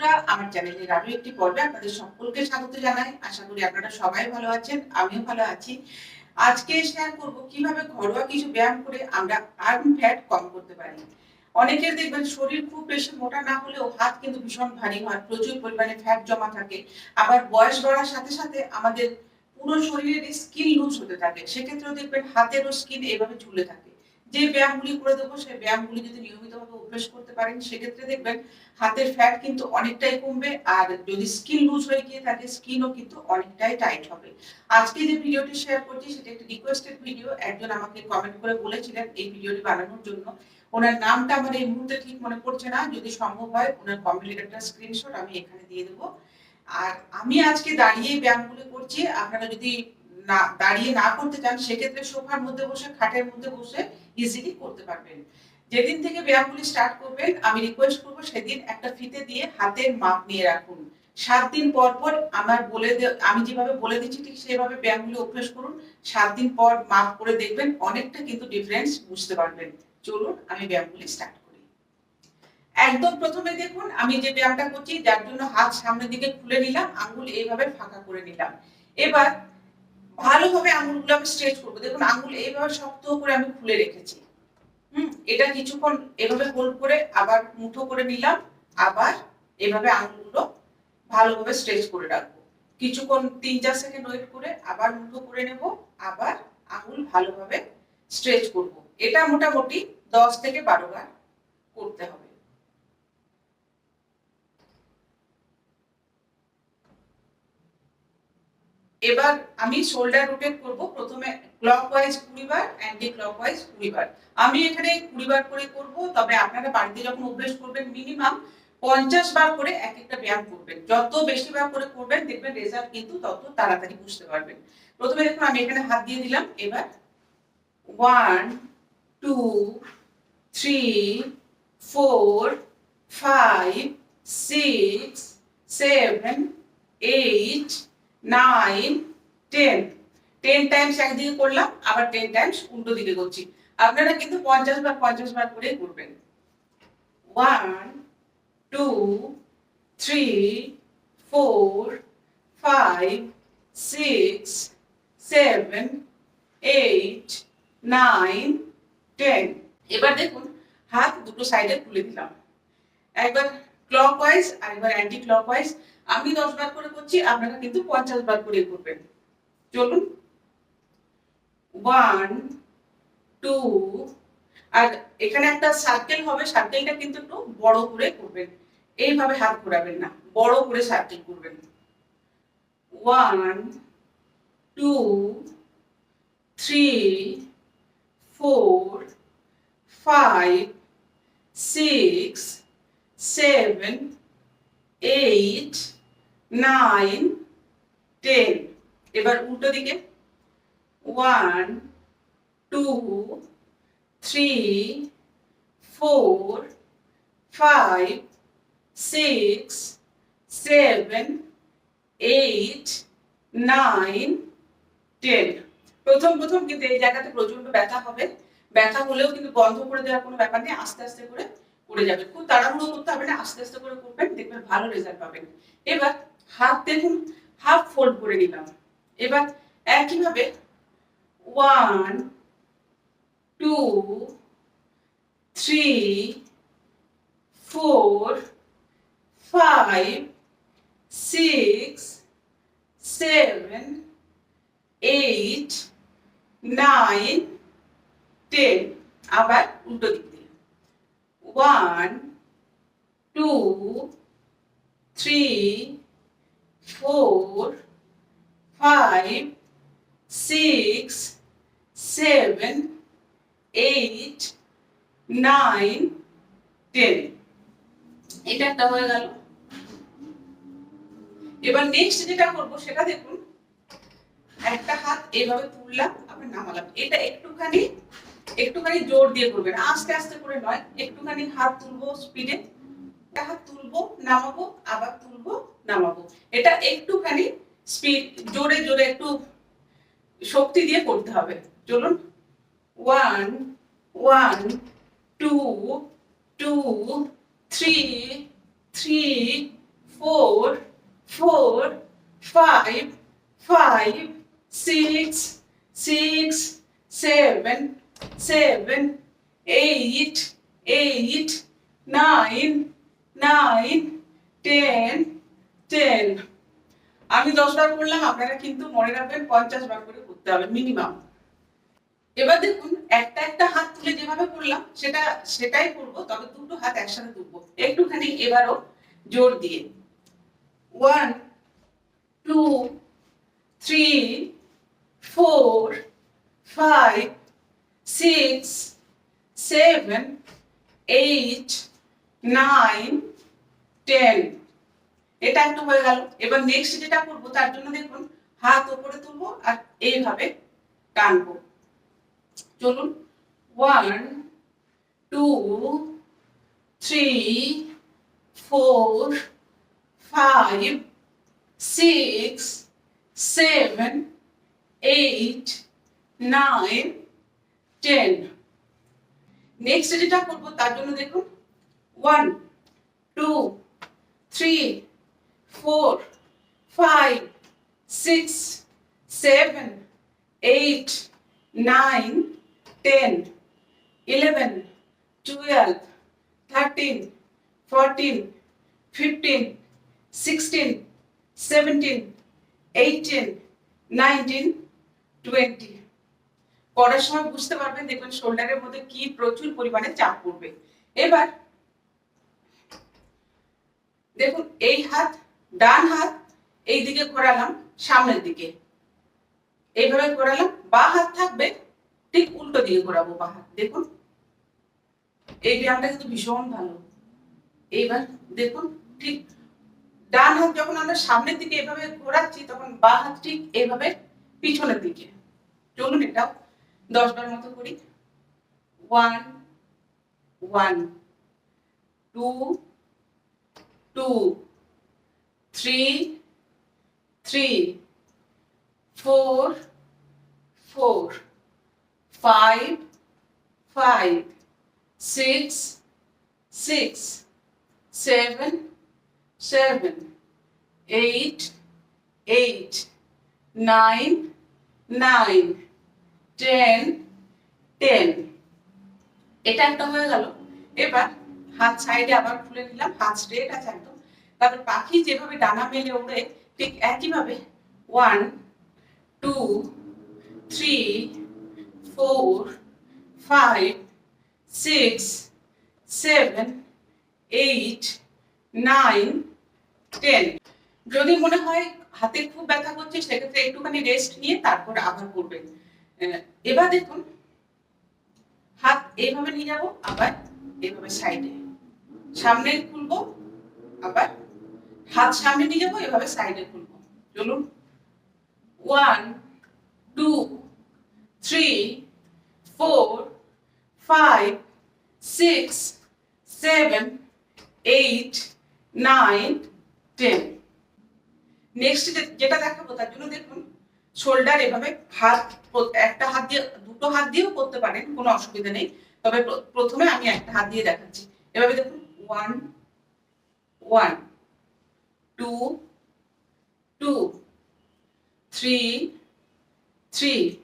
বন্ধুরা, আমার চ্যানেলের আরও একটি পর্বে আপনাদের সকলকে স্বাগত জানাই। আশা করি আপনারা সবাই ভালো আছেন, আমিও ভালো আছি। আজকে শেয়ার করব কীভাবে ঘরোয়া কিছু ব্যায়াম করে আমরা আর্ম ফ্যাট কম করতে পারি। অনেকের দেখবেন শরীর খুব বেশি মোটা না হলেও হাত কিন্তু ভীষণ ভারী হয়, প্রচুর পরিমাণে ফ্যাট জমা থাকে। আবার বয়স বাড়ার সাথে সাথে আমাদের পুরো শরীরের স্কিন লুজ হতে থাকে। সেক্ষেত্রেও দেখবেন হাতেরও স্কিন এইভাবে ঝুলে থাকে। যে ব্যায়ামগুলি করে দেবো, সেই ব্যায়ামগুলি যদি নিয়মিতভাবে অভ্যেস করতে পারেন, সেক্ষেত্রে দেখবেন হাতের ফ্যাট কিন্তু অনেকটাই কমবে আর যদি স্কিন লুজ হয়ে গিয়ে থাকে স্কিনও কিন্তু অনেকটাই টাইট হবে। আজকে যে ভিডিওটি শেয়ার করছি, সেটা একটি রিকোয়েস্টেড ভিডিও একজন আমাকে কমেন্ট করে বলেছিলেন এই ভিডিওটি বানানোর জন্য। ওনার নামটা আমার এই মুহূর্তে ঠিক মনে পড়ছে না। যদি সম্ভব হয়, ওনার কমেন্টের একটা স্ক্রিনশট আমি এখানে দিয়ে দেবো। আর আমি আজকে দাঁড়িয়ে ব্যায়ামগুলো করছি। আপনারা যদি না, দাঁড়িয়ে না করতে চান, সেক্ষেত্রে সোফার মধ্যে বসে, খাটের মধ্যে বসে ইজিলি করতে পারবেন। যেদিন থেকে ব্যায়ামগুলি স্টার্ট করবেন, আমি রিকোয়েস্ট করব সেদিন একটা ফিতে দিয়ে হাতের মাপ নিয়ে রাখুন। সাত দিন পর পর আমার বলে আমি যেভাবে বলে দিচ্ছি ঠিক সেভাবে ব্যায়ামগুলি অভ্যেস করুন। সাত দিন পর মাপ করে দেখবেন, অনেকটা কিন্তু ডিফারেন্স বুঝতে পারবেন। চলুন আমি ব্যায়ামগুলি স্টার্ট করি। একদম প্রথমে দেখুন, আমি যে ব্যায়ামটা করছি, যার জন্য হাত সামনের দিকে খুলে নিলাম, আঙ্গুল এইভাবে ফাঁকা করে নিলাম। এবার ভালোভাবে আঙুলগুলো আমি স্ট্রেচ করব। দেখুন, আঙুল এইভাবে শক্ত করে আমি খুলে রেখেছি। হুম? এটা কিছুক্ষণ এভাবে হোল্ড করে আবার মুঠো করে নিলাম। আবার এভাবে আঙুলগুলো ভালোভাবে স্ট্রেচ করে রাখব। কিছুক্ষণ তিন চার সেকেন্ড ওয়েট করে আবার মুঠো করে নেব। আবার আঙুল ভালোভাবে স্ট্রেচ করব। এটা মোটামুটি দশ থেকে বারো বার করতে হবে। এবার আমি শোল্ডার রোটেট করব। প্রথমে ক্লকওয়াইজ কুড়ি বার অ্যান্টি ক্লকওয়াইজ কুড়ি বার আমি এখানে কুড়ি বার করে করব, তবে আপনারা বাড়িতে যখন অভ্যেস করবেন মিনিমাম পঞ্চাশ বার করে এক একটা ব্যায়াম করবেন। যত বেশি বার করে করবেন, দেখবেন রেজাল্ট কিন্তু তত তাড়াতাড়ি বুঝতে পারবেন। প্রথমে দেখুন, আমি এখানে হাত দিয়ে দিলাম। এবার one two three four five six seven eight nine ten ten times একদিকে করলাম, আবার টেন টাইমস উল্টো দিকে করছি। আপনারা কিন্তু পঞ্চাশ বার পঞ্চাশ বার করে করবেন। One two three four five six seven eight nine ten এবার দেখুন, হাত দুটো সাইডে তুলে দিলাম। একবার ক্লকওয়াইজ আর একবার অ্যান্টি ক্লকওয়াইজ আমি দশ বার করে করছি, আপনারা কিন্তু পঞ্চাশ বার করে করবেন। চলুন। ওয়ান টু আর এখানে একটা সার্কেল হবে সার্কেলটা কিন্তু একটু বড় করে করবেন। এইভাবে হাত ঘোরাবেন না, বড় করে সার্কেল করবেন। One two three four five six seven eight nine, ten. এবার উল্টো দিকে। One, two, three, four, five, six, seven, eight, nine, ten. প্রথম প্রথম কিন্তু এই জায়গাতে প্রচণ্ড ব্যথা হবে। ব্যথা হলেও কিন্তু বন্ধ করে দেওয়ার কোনো ব্যাপার নেই, আস্তে আস্তে করে করে যাবে। খুব তাড়াহুড়ো করতে হবে না, আস্তে আস্তে করে করবেন, দেখবেন ভালো রেজাল্ট পাবেন। এবার হাত দেখুন, হাফ ফোল্ড করে নিলাম। এবার একইভাবে one two three four five six seven eight nine ten আবার উল্টো দিক দিয়ে। One two three four five six seven eight nine ten এটা একটা হয়ে গেল। এবার নেক্সট যেটা করব, সেটা দেখুন। একটা হাত এইভাবে তুললাম, আবার নামালাম। এটা একটুখানি একটুখানি জোর দিয়ে করবেন। আস্তে আস্তে করে নয়, একটুখানি হাত তুলবো স্পিডে হাত তুলবো নামাবো আবার তুলবো নামাবো। এটা একটুখানি স্পিড জোরে জোরে একটু শক্তি দিয়ে করতে হবে। চলুন। One one two two three three four, four, five, five, six, six, seven, seven, eight, eight, nine, nine, ten, ten. আমি দশ বার করলাম আপনারা কিন্তু মনে রাখবেন পঞ্চাশ বার করে করতে হবে মিনিমাম এবার দেখুন একটা একটা হাত তুলে যেভাবে করলাম সেটা সেটাই করব তবে দুটো হাত একসাথে তুলবো। একটুখানি এবারও জোর দিয়ে। One two three four five six seven eight nine ten এটা একটা হয়ে গেল। এবার নেক্সট যেটা করব, তার জন্য দেখুন, হাত উপরে তুলবো আর এইভাবে টানবো। চলুন। One two three four five six seven eight nine ten next যেটা করব, তার জন্য দেখুন। One two three four five six seven eight nine, ten, eleven, twelve, thirteen, fourteen, fifteen, sixteen, seventeen, eighteen, nineteen, twenty. করার সময় বুঝতে পারবেন দেখবেন শোল্ডারের মধ্যে কি প্রচুর পরিমাণে চাপ পড়বে এবার দেখুন, এই হাত, ডান হাত, এই দিকে ঘোরালাম, সামনের দিকে। এইভাবে ঘোরালাম, বা হাত থাকবে ঠিক উল্টো দিকে ঘোরাবো বা হাত। দেখুন, এই ব্যায়ামটা কিন্তু ভীষণ ভালো। এইবার দেখুন, ঠিক ডান হাত যখন আমরা সামনের দিকে এভাবে ঘোরাচ্ছি, তখন বা হাত ঠিক এইভাবে পিছনের দিকে। চলুন এটাও দশ বার মতো করি। One one two two three three four, four, five, five, six, six, seven, seven, eight, eight, nine, nine, ten, ten. এটা একটা হয়ে গেল এবার হাত সাইডে আবার খুলে নিলাম হাত স্ট্রেট আছে একদম তারপর পাখি যেভাবে ডানা মেলে ওড়ে ঠিক একইভাবে one two, three, four, five, six, seven, eight, nine, ten. যদি মনে হয় হাতে খুব ব্যথা করছে সেক্ষেত্রে একটুখানি রেস্ট নিয়ে তারপর আবার করবেন এবার দেখুন হাত এইভাবে নিয়ে যাব আবার এইভাবে সাইডে সামনে খুলবো আবার হাত সামনে নিয়ে যাব, এভাবে সাইডে খুলবো চলুন। One two three four five six seven eight nine ten next যেটা দেখাবো, তার জন্য দেখুন শোল্ডার এভাবে হাত, একটা হাত দিয়ে, দুটো হাত দিয়েও করতে পারেন, কোনো অসুবিধা নেই। তবে প্রথমে আমি একটা হাত দিয়ে দেখাচ্ছি। এভাবে দেখুন ওয়ান ওয়ান 2, 2, 3, 3,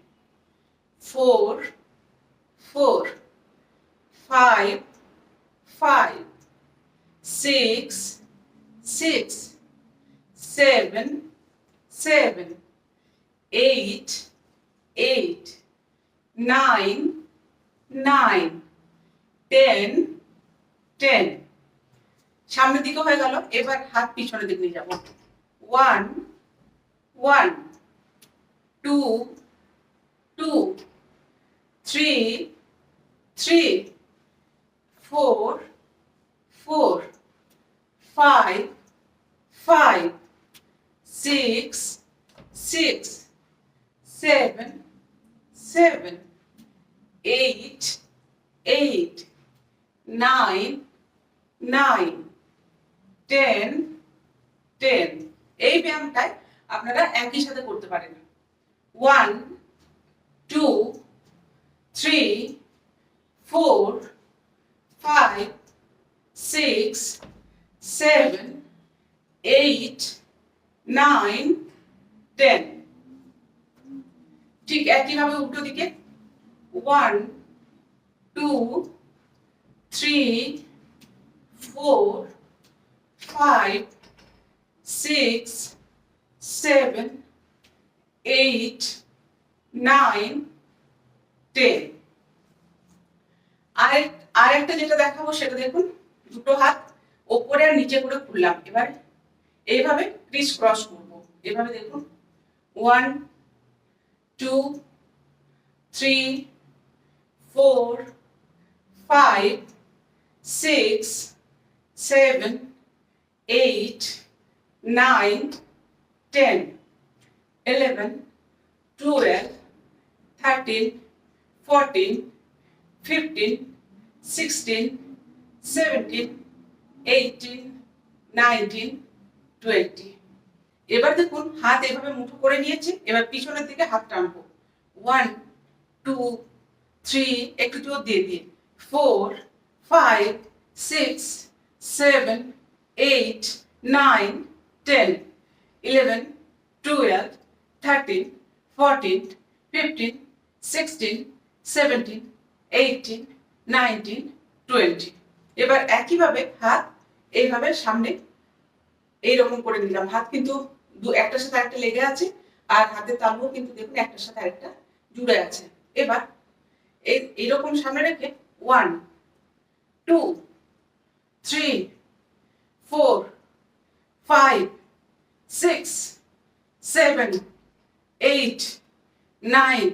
4, 4, 5, 5, 6, 6, 7, 7, 8, 8, 9, 9, 10, 10. সামনের দিকে হয়ে গেল, এবার হাত পিছনের দিকে নিয়ে যাব। One one two two three three four four five five six six seven seven eight eight nine nine ten, ten. এই ব্যায়ামটাই আপনারা একই সাথে করতে পারেন one, two, three, four, five, six, seven, eight nine ten ঠিক একইভাবে উল্টো দিকে one two three four five six seven eight nine ten আরেক আরেকটা যেটা দেখাবো সেটা দেখুন, দুটো হাত ওপরে আর নিচে করে খুললাম। এবার এইভাবে ক্রিস ক্রস করব। এভাবে দেখুন। One two three four five six seven eight nine ten eleven twelve thirteen fourteen fifteen sixteen seventeen eighteen nineteen twenty এবার দেখুন, হাত এভাবে মুঠো করে নিয়েছে, এবার পিছনের দিকে হাত টানবো ওয়ান টু থ্রি একটু জোর দিয়ে দিয়ে four five six seven eight nine ten eleven twelve thirteen fourteen fifteen sixteen seventeen eighteen nineteen twenty এবার একইভাবে হাত এইভাবে সামনে এইরকম করে দিলাম। হাত কিন্তু দু একটার সাথে একটা লেগে আছে আর হাতের তালুও কিন্তু দেখুন একটার সাথে একটা জুড়ে আছে। এবার এই, এইরকম সামনে রেখে one two three four five six seven eight nine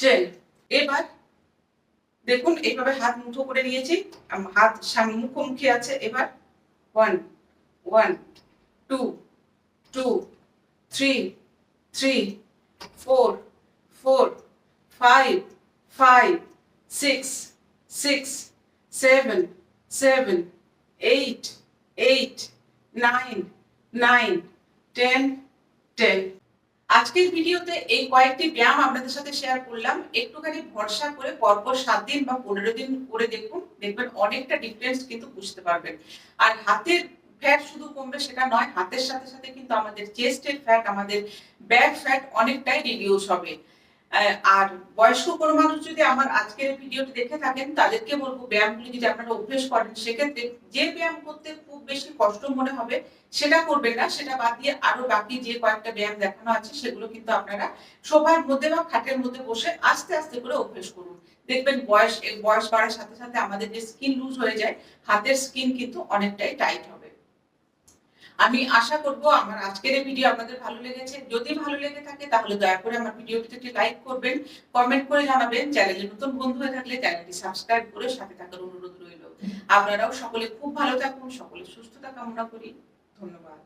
ten এবার দেখুন এইভাবে হাত মুঠো করে নিয়েছি। হাত সামনে মুখোমুখি আছে। এবার one one two two three three four four five five six six seven seven eight eight nine nine ten ten আজকের ভিডিওতে এই কয়েকটি ব্যায়াম আপনাদের সাথে শেয়ার করলাম। একটুখানি ভরসা করে পরপর সাত দিন বা পনেরো দিন করে দেখুন, দেখবেন অনেকটা ডিফারেন্স কিন্তু বুঝতে পারবেন। আর হাতের ফ্যাট শুধু কমবে সেটা নয়, হাতের সাথে সাথে কিন্তু আমাদের চেস্টের ফ্যাট আমাদের ব্যাক ফ্যাট অনেকটাই রিডিউস হবে। আর বয়স্ক কোনো মানুষ যদি আমার আজকের ভিডিওটি দেখে থাকেন, তাদেরকে বলব ব্যায়ামগুলি যদি আপনারা অভ্যেস করেন, সেক্ষেত্রে যে ব্যায়াম করতে খুব বেশি কষ্ট মনে হবে, সেটা করবেন না, সেটা বাদ দিয়ে আরও বাকি যে কয়েকটা ব্যায়াম দেখানো আছে, সেগুলো কিন্তু আপনারা সোফার মধ্যে বা খাটের মধ্যে বসে আস্তে আস্তে করে অভ্যেস করুন। দেখবেন বয়স বয়স বাড়ার সাথে সাথে আমাদের যে স্কিন লুজ হয়ে যায়, হাতের স্কিন কিন্তু অনেকটাই টাইট হবে। আমি আশা করব আমার আজকের এই ভিডিও আপনাদের ভালো লেগেছে। যদি ভালো লেগে থাকে, তাহলে দয়া করে আমার ভিডিওটিতে একটি লাইক করবেন কমেন্ট করে জানাবেন। চ্যানেলে নতুন বন্ধু হয়ে থাকলে চ্যানেলটি সাবস্ক্রাইব করে সাথে থাকার অনুরোধ রইল। আপনারাও সকলে খুব ভালো থাকুন, সকলে সুস্থতা কামনা করি। ধন্যবাদ।